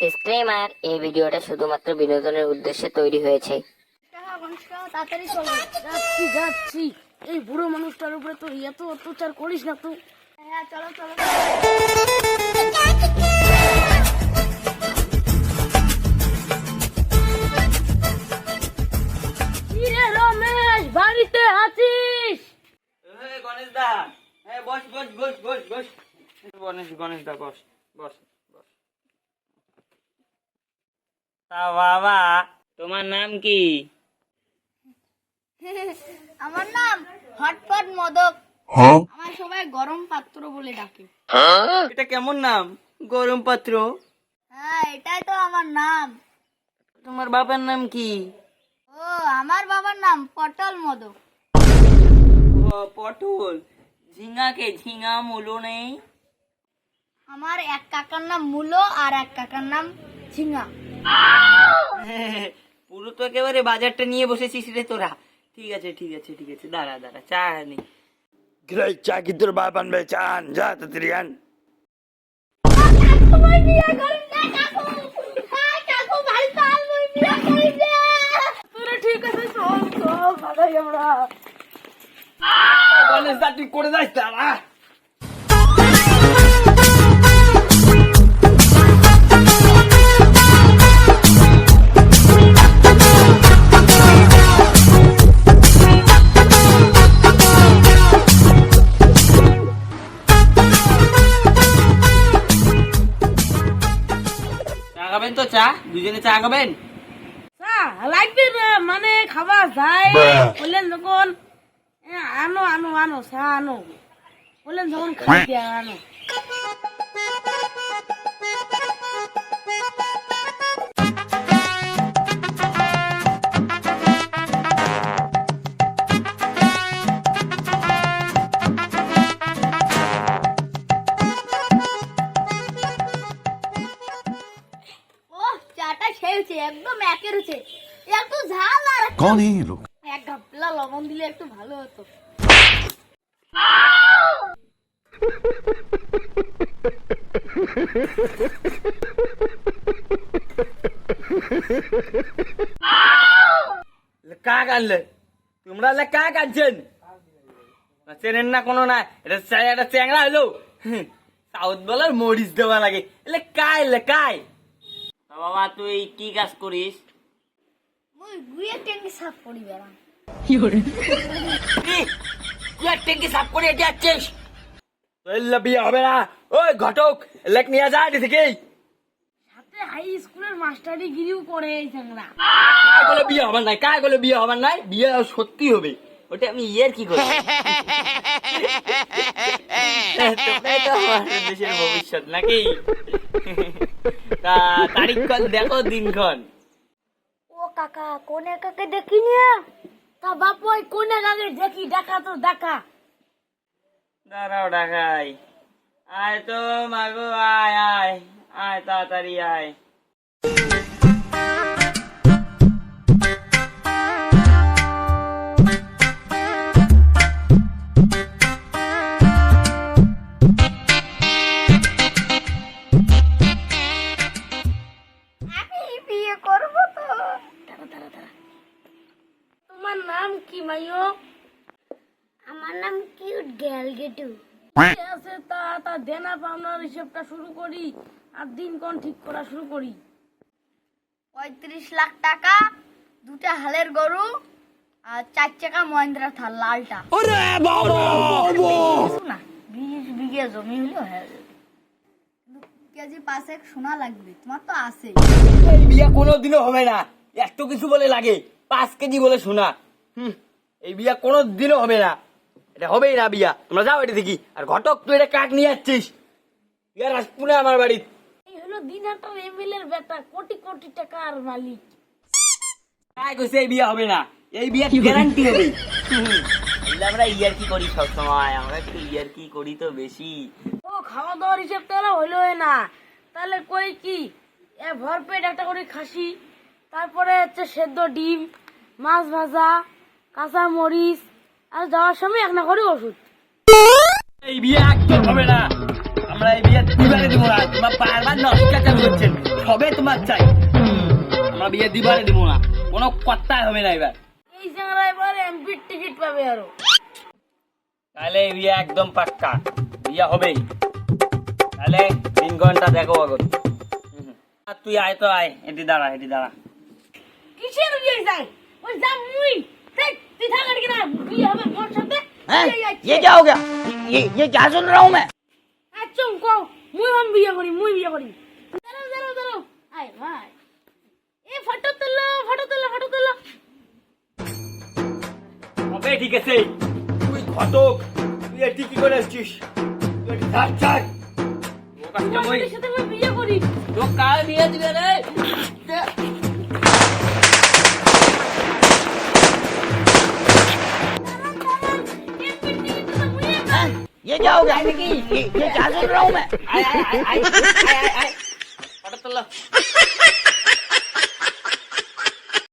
Disclaimer এই ভিডিওটা শুধুমাত্র বিনোদনের উদ্দেশ্যে তৈরি হয়েছে। তাড়াতাড়ি চলো। যাচ্ছি যাচ্ছি। এই বুড়ো মানুষটার উপরে তো এত অত্যাচার করিস না তুই। হ্যাঁ চলো চলো। রমেশ বাড়িতে আছিস? গণেশ দা হ্যাঁ বস বস বস বস বস। গণেশ গণেশ দা বস বস বস তা বাবা তোমার নাম কি? আমার নাম হটপট মদক। আমার সবাই গরম পাত্র বলে ডাকে। এটা কেমন নাম? গরম পাত্র? হ্যাঁ এটাই তো আমার নাম। তোমার বাবার নাম কি? ও আমার বাবার নাম পটল মদক। ও পটল। ঝিঙাকে ঝিঙা মুলো নেই? আমার এক কাকার নাম মুলো আর এক কাকার নাম ঝিঙা। পুরো তো একেবারে বাজারটা নিয়ে বসেছিস রে তোরা। ঠিক আছে ঠিক আছে ঠিক আছে। দাঁড়া দাঁড়া চা নে। কিরে চা কি তোর বাপ আনবে চা আন যা তাড়াতাড়ি আন। ঠিক আছে চল চল আমরা। গণেশ দা তুই করে যাস দাঁড়া তো চা দুজনে চা খাবেন? চা লাগবে মানে খাবার যাই বললেন যখন এ, আনো আনো আনো চা আনো। বললেন যখন খাই আনো। কোন এই লোক এক গাপলা লবণ দিলে একটু ভালো হতো। কা কানলে তোমরা কা কানছেন চেনেন না কোনো না এটা একটা চ্যাংড়া হলো। সাউথ বলার মরিচ দেওয়া লাগে। এলে কায় এলে কায়। বাবা তুই কি কাজ করিস? মুই গুয়ে টেঙ্গি সাফ করি বেড়াম কি? আর ট্যাঙ্কি সাফ করে এটি আসছিস তো বিয়ে হবে না। ওই ঘটক লেক নিয়ে যা থেকেই। সাথে হাই স্কুলের মাস্টারি গিরিও করে এই চ্যাংরা কায় বলে বিয়ে হবার নাই? কায় বলে বিয়ে হবার নাই? বিয়ে সত্যি হবে। ওটা আমি ইয়ের কি করি? তোমরাই তো আমাদের দেশের ভবিষ্যৎ নাকি? তা তারিখক্ষণ দেখো দিনক্ষণ। ও কাকা কোনে কাকে দেখি না তা বাপ ওই কোনে কাকে দেখি? দেখা তো দেখা। দাঁড়াও ঢাকাই আয় তো মাগো আয় আয় আয় তাড়াতাড়ি আয়। কি মাইও আমার নাম কিউট গ্যাল গেটু। আছে তা তা দেনা পাওনার হিসেবটা শুরু করি আর দিন কোন ঠিক করা শুরু করি। পঁয়ত্রিশ লাখ টাকা দুটা হালের গরু আর চার চাকা মহেন্দ্রা থার লালটা। না বিশ বিঘে জমি হলেও হয়ে। যাবে কেজি পাঁচে সোনা লাগবে তোমার তো আছে এই বিয়ে কোনোদিনও হবে না। এত কিছু বলে লাগে পাঁচ কেজি বলে শোনা হুম এই বিয়া কোনো দিনও হবে না। এটা হবেই না বিয়া। তোমরা যাও এটা দেখি। আর ঘটক তুই এটা কাক নিয়ে যাচ্ছিস বিয়ার আসপুনে আমার বাড়ি এই হলো দিনহাটা এমএলএর বেটা কোটি কোটি টাকার মালিক। কায় কইছে এই বিয়া হবে না। এই বিয়া গ্যারান্টি হবে। আমরা ইয়ার কি করি সব সময় আমরা একটু ইয়ার কি করি তো বেশি? ও খাওয়া দাওয়ার হিসেব তাহলে হইল না। তাহলে কই কি? এ ভরপেট একটা করে খাসি তারপরে হচ্ছে সেদ্ধ ডিম মাছ ভাজা কাঁচা মরিচ আর যাওয়ার সময় এক না করে ওষুধ। এই বিয়ে একদম হবে না। আমরা এই বিয়ে দিবারে দিব না। তোমার বারবার নষ্ট চালু করছেন। সবে তোমার চাই। আমরা বিয়ে দিবারে দিব না। কোনো কথাই হবে না এবার। এই চ্যাংরা এবার এমপির টিকিট পাবে আরও। তাহলে এই বিয়ে একদম পাক্কা। বিয়ে হবেই। তাহলে তিন ঘণ্টা দেখো আগত। তুই আয় তো আয়। এটি দাঁড়া এটি দাঁড়া। কিসের বিয়ে যাই ওই যা মুই। তুই থাক আর কিনা বিয়ে হবে মোর সাথে বিয়ে যাচ্ছে। ये क्या हो गया ये ये क्या सुन रहा हूँ मैं আচ্ছা কও মুই হম বিয়ে করি মুই বিয়ে করি দাঁড়াও দাঁড়াও দাঁড়াও আয় ভাই এ ফটো তুলো ফটো তুলো ফটো তুলো হবে ঠিক আছে তুই ঘটক তুই এটি কি করে আসছিস তুই এটি থাক থাক ও কাজটা মই তোমার সাথে আমি বিয়ে করি তো কাল বিয়ে দিবে রে ये जाओ हो गया ये क्या सुन रहा हूँ मैं आए आए आए आए आए आए आए